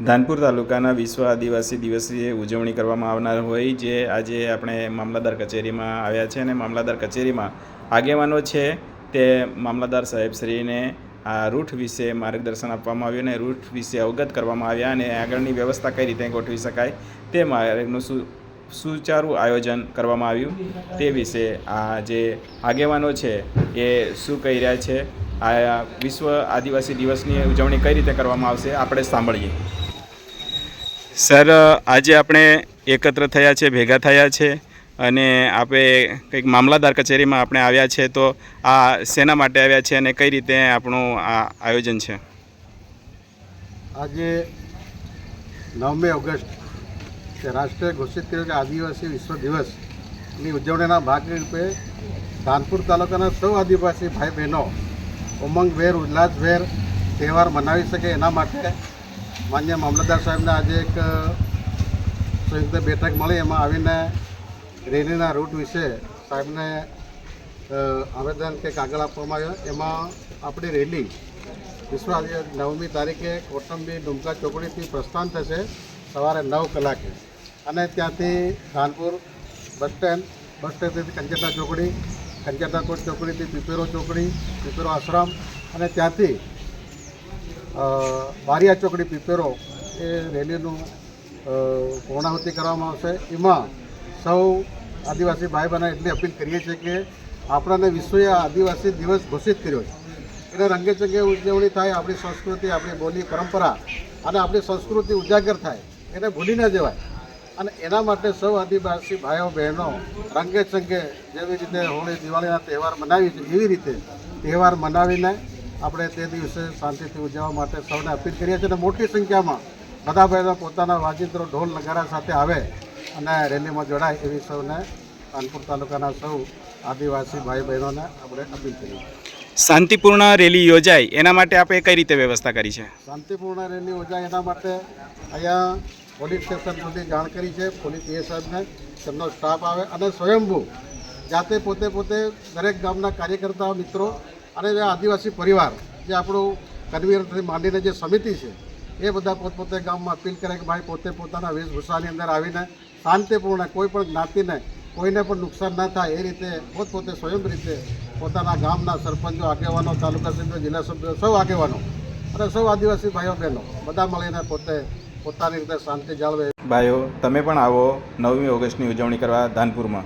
ધાનપુર તાલુકાના વિશ્વ આદિવાસી દિવસની ઉજવણી કરવામાં આવનાર હોય, જે આજે આપણે મામલતદાર કચેરીમાં આવ્યા છે અને મામલતદાર કચેરીમાં આગેવાનો છે તે મામલતદાર સાહેબશ્રીને આ રૂટ વિશે માર્ગદર્શન આપવામાં આવ્યું અને રૂટ વિશે અવગત કરવામાં આવ્યા અને આગળની વ્યવસ્થા કઈ રીતે ગોઠવી શકાય તે માર્ગનું સુ, સુચારું આયોજન કરવામાં આવ્યું. તે વિશે આ જે આગેવાનો છે એ શું કહી રહ્યા છે? આ વિશ્વ આદિવાસી દિવસની ઉજવણી કઈ રીતે કરવામાં આવશે? આપણે સાંભળીએ. સર, આજે આપણે એકત્ર થયા છે, ભેગા થયા છે અને આપણે કંઈક મામલાદાર કચેરીમાં આપણે આવ્યા છે તો આ શેના માટે આવ્યા છે અને કઈ રીતે આપણું આ આયોજન છે? આજે નવમી ઓગસ્ટ રાષ્ટ્રીય ઘોષિત કર્યો કે આદિવાસી વિશ્વ દિવસની ઉજવણીના ભાગરૂપે કાનપુર તાલુકાના સૌ આદિવાસી ભાઈ બહેનો ઉમંગભેર, ઉલ્લાસભેર તહેવાર મનાવી શકે એના માટે માન્ય મામલતદાર સાહેબને આજે એક સંયુક્ત બેઠક મળી. એમાં આવીને રેલીના રૂટ વિશે સાહેબને આવેદન કે કાગળ આપવામાં આવ્યો. એમાં આપણી રેલી વિશ્વ નવમી તારીખે કોટંબી ડુમકા ચોકડીથી પ્રસ્થાન થશે સવારે નવ કલાકે. અને ત્યાંથી ખાનપુર બસ સ્ટેન્ડ, બસ સ્ટેન્ડથી કંચેટા ચોકડી કંચેટા કોટ ચોકડીથી પીપેરો ચોકડી, પીપેરો આશ્રમ અને ત્યાંથી બારિયા ચોકડી પીપેરો એ રેલીનું પૂર્ણાહુતિ કરવામાં આવશે. એમાં સૌ આદિવાસી ભાઈ બહેનો એટલી અપીલ કરીએ છીએ કે આપણાને વિશ્વએ આદિવાસી દિવસ ઘોષિત કર્યો છે. એને રંગે ચંગે ઉજવણી થાય, આપણી સંસ્કૃતિ, આપણી બોલી પરંપરા અને આપણી સંસ્કૃતિ ઉજાગર થાય, એને ભૂલી ન જવાય. અને એના માટે સૌ આદિવાસી ભાઈઓ, બહેનો રંગે ચંગે જેવી રીતે હોળી, દિવાળીના તહેવાર મનાવી છે એવી રીતે તહેવાર મનાવીને આપણે તે દિવસે શાંતિથી ઉજવવા માટે સૌને અપીલ કરીએ છીએ અને મોટી સંખ્યામાં બધા ભાઈઓ પોતાના વાજિંત્રો ઢોલ નગારા સાથે આવે અને રેલીમાં જોડાય એવી સૌને કાનપુર તાલુકાના સૌ આદિવાસી ભાઈ બહેનોને આપણે અપીલ કરીએ શાંતિપૂર્ણ રેલી યોજાય એના માટે આપણે કઈ રીતે વ્યવસ્થા કરી છે? શાંતિપૂર્ણ રેલી યોજાય એના માટે અહીંયા પોલીસ સ્ટેશન સુધી જાણ કરી છે. પોલીસ એ સાહેબને તેમનો સ્ટાફ આવે અને સ્વયંભૂ જાતે પોતે પોતે દરેક ગામના કાર્યકર્તાઓ મિત્રો અને જે આદિવાસી પરિવાર જે આપણું કન્વીનરથી માંડીને જે સમિતિ છે, એ બધા પોતપોતે ગામમાં અપીલ કરે કે ભાઈ પોતે પોતાના વેશભૂષાની અંદર આવીને શાંતિપૂર્ણ કોઈ પણ જ્ઞાતિને કોઈને પણ નુકસાન ના થાય, એ રીતે પોતપોતે સ્વયં રીતે પોતાના ગામના સરપંચો, આગેવાનો, તાલુકા સભ્યો, જિલ્લા સભ્યો, સૌ આગેવાનો અને સૌ આદિવાસી ભાઈઓ બહેનો બધા મળીને પોતે પોતાની રીતે શાંતિ જાળવે. ભાઈઓ, તમે પણ આવો નવમી ઓગસ્ટની ઉજવણી કરવા ધાનપુરમાં.